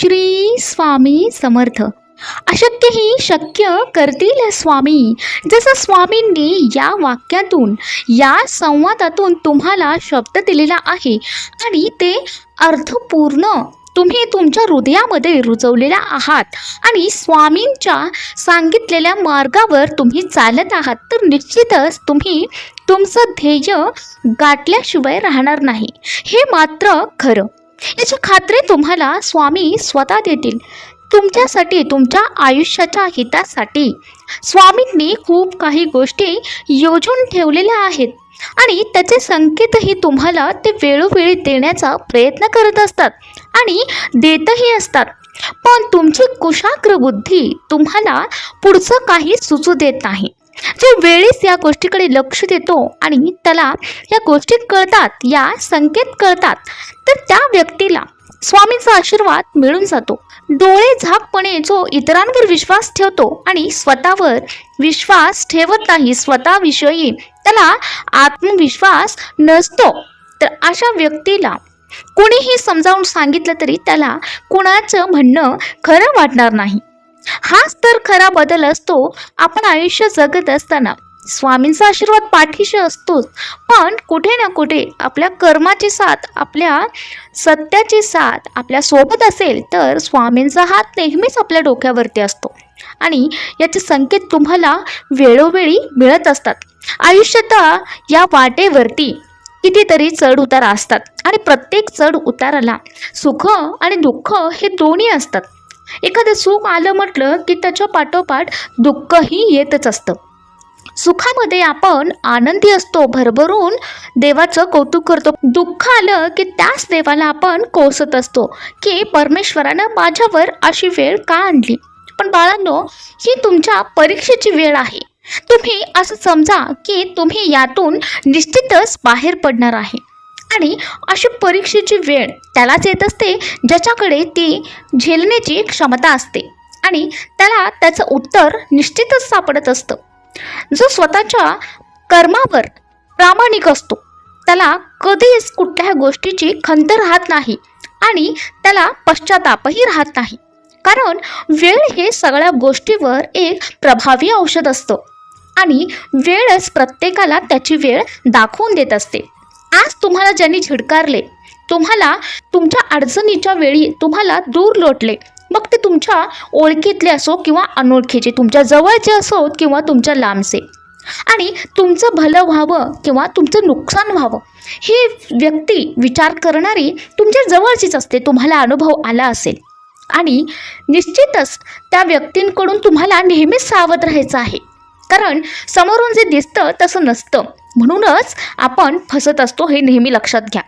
श्री स्वामी समर्थ. अशक्यही शक्य करतील स्वामी. जसं स्वामींनी या वाक्यातून या संवादातून तुम्हाला शब्द दिलेला आहे आणि ते अर्थपूर्ण तुम्ही तुमच्या हृदयामध्ये रुजवलेला आहात आणि स्वामींच्या सांगितलेल्या मार्गावर तुम्ही चालत आहात तर निश्चितच तुम्ही तुमचं ध्येय गाठल्याशिवाय राहणार नाही. हे मात्र खरं. याची खात्री तुम्हाला स्वामी स्वतः देतील. तुमच्यासाठी तुमच्या आयुष्याच्या हितासाठी. स्वामींनी खूप काही गोष्टी योजून ठेवलेल्या आहेत आणि त्याचे संकेतही तुम्हाला ते वेळोवेळी देण्याचा प्रयत्न करत असतात आणि देतही असतात. पण तुमची कुशाग्र बुद्धी तुम्हाला पुढचं काही सुचू देत नाही. जो वेळेस या गोष्टीकडे लक्ष देतो आणि त्याला या गोष्टी कळतात या संकेत कळतात तर त्या व्यक्तीला स्वामींचा आशीर्वाद मिळून जातो. डोळे झाकपणे जो इतरांवर विश्वास ठेवतो आणि स्वतःवर विश्वास ठेवत नाही स्वतःविषयी त्याला आत्मविश्वास नसतो तर अशा व्यक्तीला कोणीही समजावून सांगितलं तरी त्याला कुणाचं म्हणणं खरं वाटणार नाही. हाच तर खरा बदल असतो आपण आयुष्य जगत असताना. स्वामींचा आशीर्वाद पाठीशी असतोच पण कुठे ना कुठे आपल्या कर्माची साथ आपल्या सत्याची साथ आपल्यासोबत असेल तर स्वामींचा हात नेहमीच आपल्या डोक्यावरती असतो. आणि याचे संकेत तुम्हाला वेळोवेळी मिळत असतात. आयुष्यात या वाटेवरती कितीतरी चढ उतार असतात आणि प्रत्येक चढ उताराला सुख आणि दुःख हे दोन्ही असतात. एखादं सुख आलं म्हटलं की त्याच्या पाठोपाठ दुःखही येतच असतं. सुखामध्ये आपण आनंदी असतो भरभरून देवाचं कौतुक करतो. दुःख आलं की त्याच देवाला आपण कोसत असतो की परमेश्वरानं माझ्यावर अशी वेळ का आणली? पण बाळांनो ही तुमच्या परीक्षेची वेळ आहे. तुम्ही असं समजा की तुम्ही यातून निश्चितच बाहेर पडणार आहे. आणि अशी परीक्षेची वेळ त्यालाच येत असते ज्याच्याकडे ती झेलण्याची क्षमता असते. आणि त्याला त्याचं उत्तर निश्चितच सापडत असतं. जो स्वतःच्या कर्मावर प्रामाणिक असतो त्याला कधीच कुठल्या गोष्टीची खंत राहत नाही आणि त्याला पश्चातापही राहत नाही. कारण वेळ हे सगळ्या गोष्टीवर एक प्रभावी औषध असतं आणि वेळच प्रत्येकाला त्याची वेळ दाखवून देत असते. आज तुम्हाला ज्यांनी झिडकारले तुम्हाला तुमच्या अडचणीच्या वेळी तुम्हाला दूर लोटले. मग ते तुमच्या ओळखीतले असो किंवा अनोळखीचे तुमच्या जवळचे असो किंवा तुमच्या लांबचे. आणि तुमचं भलं व्हावं किंवा तुमचं नुकसान व्हावं ही व्यक्ती विचार करणारी तुमच्या जवळचीच असते तुम्हाला अनुभव आला असेल. आणि निश्चितच त्या व्यक्तींकडून तुम्हाला नेहमीच सावध राहायचं आहे. कारण समोरून जे दिसतं तसं नसतं. म्हणूनच आपण फसत असतो हे नेहमी लक्षात घ्या.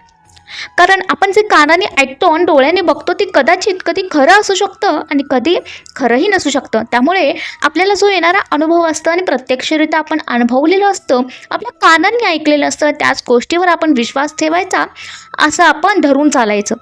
कारण आपण जे कानाने ऐकतो आणि डोळ्याने बघतो ते कदाचित कधी खरं असू शकतं आणि कधी खरंही नसू शकतं. त्यामुळे आपल्याला जो येणारा अनुभव असतो आणि प्रत्यक्षरित्या आपण अनुभवलेलं असतं आपल्या कानाने ऐकलेलं असतं त्याच गोष्टीवर आपण विश्वास ठेवायचा असं आपण धरून चालायचं.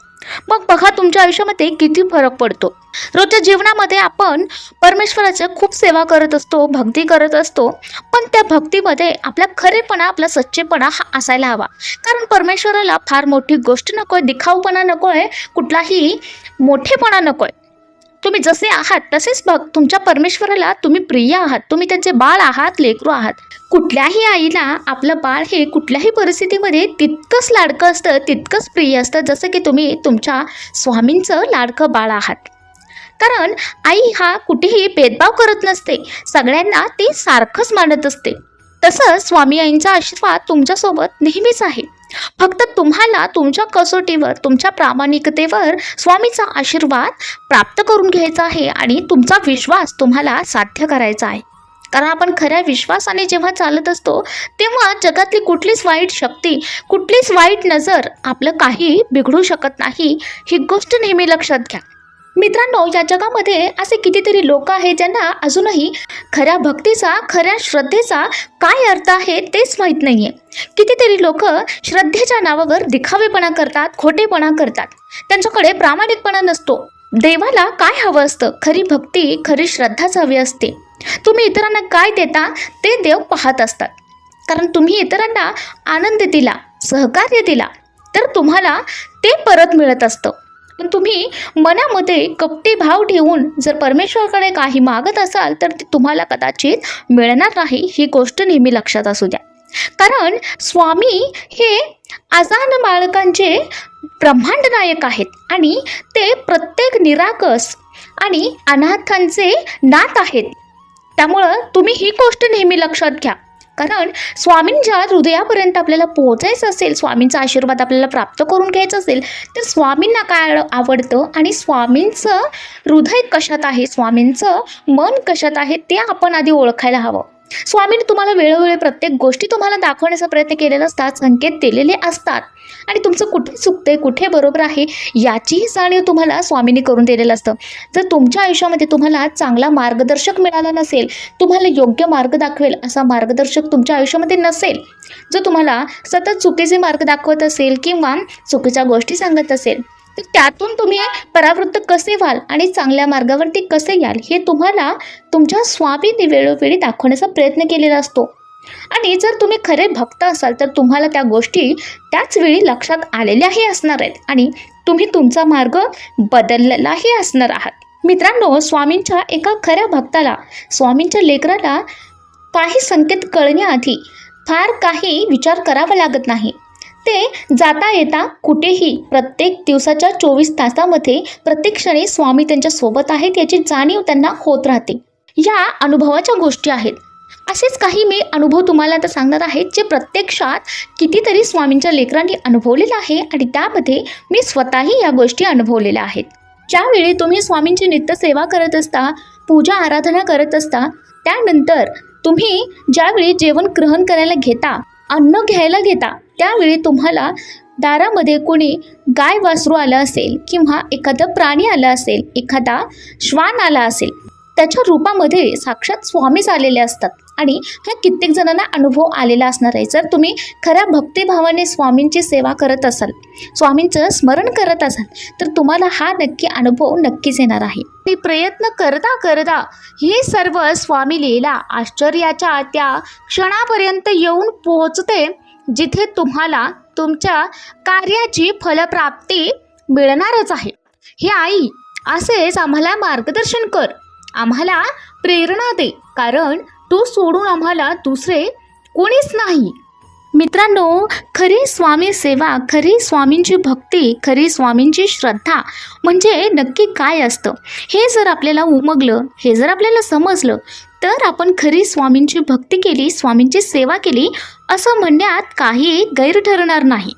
मग बघा तुमच्या आयुष्यामध्ये किती फरक पडतो. रोजच्या जीवनामध्ये आपण परमेश्वराच्या खूप सेवा करत असतो भक्ती करत असतो पण त्या भक्तीमध्ये आपला खरेपणा आपला सच्चेपणा हा असायला हवा. कारण परमेश्वराला फार मोठी गोष्ट नको आहे दिखाऊपणा नको आहे कुठलाही मोठेपणा नको आहे तुम्ही जसे आहात तसेच बघ तुमच्या परमेश्वराला तुम्ही प्रिय आहात तुम्ही त्यांचे बाळ आहात लेकरू आहात. कुठल्याही आईला आपलं बाळ हे कुठल्याही परिस्थितीमध्ये तितकंच लाडकं असतं तितकंच प्रिय असतं जसं की तुम्ही तुमच्या स्वामींचं लाडकं बाळ आहात. कारण आई हा कुठेही भेदभाव करत नसते सगळ्यांना ती सारखंच मानत असते. तसंच स्वामी आईंचा आशीर्वाद तुमच्यासोबत नेहमीच आहे. फक्त तुम्हाला तुमच्या कसोटीवर तुमच्या प्रामाणिकतेवर स्वामीचा आशीर्वाद प्राप्त करून घ्यायचा आहे आणि तुमचा विश्वास तुम्हाला साध्य करायचा आहे. कारण आपण खऱ्या विश्वासाने जेव्हा चालत असतो तेव्हा जगातली कुठलीच वाईट शक्ती कुठलीच वाईट नजर आपलं काही बिघडू शकत नाही. ही गोष्ट नेहमी लक्षात घ्या. मित्रांनो या जगामध्ये असे कितीतरी लोक आहेत ज्यांना अजूनही खऱ्या भक्तीचा खऱ्या श्रद्धेचा काय अर्थ आहे तेच माहीत नाही आहे कितीतरी लोक श्रद्धेच्या नावावर दिखावेपणा करतात खोटेपणा करतात. त्यांच्याकडे प्रामाणिकपणा नसतो. देवाला काय हवं असतं? खरी भक्ती खरी श्रद्धाच हवी असते. तुम्ही इतरांना काय देता ते देव पाहत असतात. कारण तुम्ही इतरांना आनंद दिला सहकार्य दिला तर तुम्हाला ते परत मिळत असतं. पण तुम्ही मनामध्ये कपटी भाव ठेवून जर परमेश्वराकडे काही मागत असाल तर ते तुम्हाला कदाचित मिळणार नाही. ही गोष्ट नेहमी लक्षात असू द्या. कारण स्वामी हे आजान बाळकांचे ब्रह्मांड नायक आहेत आणि ते प्रत्येक निराकस आणि अनाथांचे नात आहेत. त्यामुळं तुम्ही ही गोष्ट नेहमी लक्षात घ्या. कारण स्वामींच्या हृदयापर्यंत आपल्याला पोहोचायचं असेल स्वामींचा आशीर्वाद आपल्याला प्राप्त करून घ्यायचा असेल तर स्वामींना काय आवडतं आणि स्वामींचं हृदय कशात आहे स्वामींचं मन कशात आहे ते आपण आधी ओळखायला हवं. स्वामीने तुम्हाला वेळोवेळी प्रत्येक गोष्टी तुम्हाला दाखवण्याचा प्रयत्न केलेला असतात संकेत दिलेले असतात. आणि तुमचं कुठे चुकतंय कुठे बरोबर आहे याचीही जाणीव तुम्हाला स्वामीने करून दिलेलं असतं. जर तुमच्या आयुष्यामध्ये तुम्हाला चांगला मार्गदर्शक मिळाला नसेल तुम्हाला योग्य मार्ग दाखवेल असा मार्गदर्शक तुमच्या आयुष्यामध्ये नसेल जर तुम्हाला सतत चुकीचे मार्ग दाखवत असेल किंवा चुकीच्या गोष्टी सांगत असेल तर त्यातून तुम्ही परावृत्त कसे व्हाल आणि चांगल्या मार्गावरती कसे याल हे तुम्हाला तुमच्या स्वामींनी वेळोवेळी दाखवण्याचा प्रयत्न केलेला असतो. आणि जर तुम्ही खरे भक्त असाल तर तुम्हाला त्या गोष्टी त्याच वेळी लक्षात आलेल्याही असणार आहेत आणि तुम्ही तुमचा मार्ग बदललेलाही असणार आहात. मित्रांनो स्वामींच्या एका खऱ्या भक्ताला स्वामींच्या लेकराला काही संकेत कळण्याआधी फार काही विचार करावा लागत नाही. ते जाता येता कुठेही प्रत्येक दिवसाच्या चोवीस तासामध्ये प्रत्येक क्षणी स्वामी त्यांच्यासोबत आहेत याची जाणीव त्यांना होत राहते. या अनुभवाच्या गोष्टी आहेत. असेच काही मी अनुभव तुम्हाला आता सांगणार आहेत जे प्रत्यक्षात कितीतरी स्वामींच्या लेकरांनी अनुभवलेलं आहे आणि त्यामध्ये मी स्वतःही या गोष्टी अनुभवलेल्या आहेत. ज्यावेळी तुम्ही स्वामींची नित्यसेवा करत असता पूजा आराधना करत असता त्यानंतर तुम्ही ज्यावेळी जेवण ग्रहण करायला घेता अन्न घ्यायला घेता त्यावेळी तुम्हाला दारामध्ये कोणी गाय वासरू आलं असेल किंवा एखादं प्राणी आलं असेल एखादा श्वान आला असेल त्याच्या रूपामध्ये साक्षात स्वामीच आलेले असतात. आणि ह्या कित्येक जणांना अनुभव आलेला असणार आहे. जर तुम्ही खऱ्या भक्तिभावाने स्वामींची सेवा करत असाल स्वामींचं स्मरण करत असाल तर तुम्हाला हा नक्की अनुभव नक्कीच येणार आहे. ते प्रयत्न करता करता हे सर्व स्वामी लिहिला आश्चर्याच्या त्या क्षणापर्यंत येऊन पोहोचते. जिथे तुम्हाला तुमच्या कार्याची फलप्राप्ती मिळणारच आहे. हे आई असेच आम्हाला मार्गदर्शन कर. आम्हाला प्रेरणा दे कारण तू सोडून आम्हाला दुसरे कोणीच नाही. मित्रांनो खरी स्वामी सेवा खरी स्वामींची भक्ती खरी स्वामींची श्रद्धा म्हणजे नक्की काय असतं? हे जर आपल्याला उमगलं हे जर आपल्याला समजलं तर आपण खरी स्वामींची भक्ती केली स्वामींची सेवा केली असं म्हणण्यात काही गैर ठरणार नाही.